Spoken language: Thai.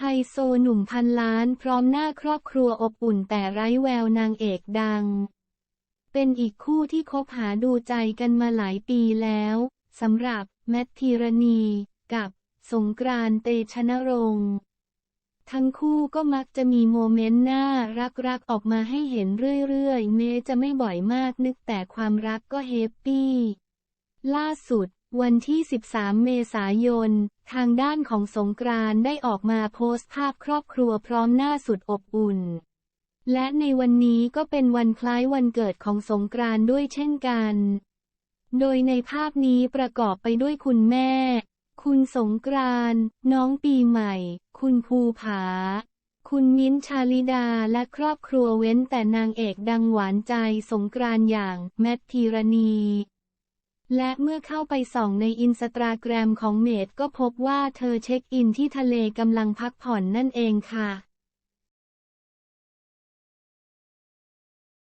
ไฮโซหนุ่มพันล้านพร้อมหน้าครอบครัวอบอุ่นแต่ไร้แววนางเอกดัง เป็นอีกคู่ที่คบหาดูใจกันมาหลายปีแล้วสำหรับแมทธีรณี กับสงกรานต์เตชนรงค์ทั้งคู่ก็มักจะมีโมเมนต์น่ารักๆออกมาให้เห็นเรื่อยๆ เมจะไม่บ่อยมากนึกแต่ความรักก็แฮปปี้ ล่าสุด วันที่ 13 เมษายน ทางด้านของสงกรานได้ออกมาโพสต์ภาพครอบครัวพร้อมหน้าสุดอบอุ่น และในวันนี้ก็เป็นวันคล้ายวันเกิดของสงกรานด้วยเช่นกัน โดยในภาพนี้ประกอบไปด้วยคุณแม่ คุณสงกรานน้องปีใหม่ คุณภูผา คุณมิ้นชาลิดาและครอบครัวเว้นแต่นางเอกดังหวานใจสงกรานอย่างแมทธีรณี และเมื่อเข้าไปส่องในอินสตาแกรมของเมดก็พบว่าเธอเช็คอินที่ทะเลกำลังพักผ่อนนั่นเองค่ะ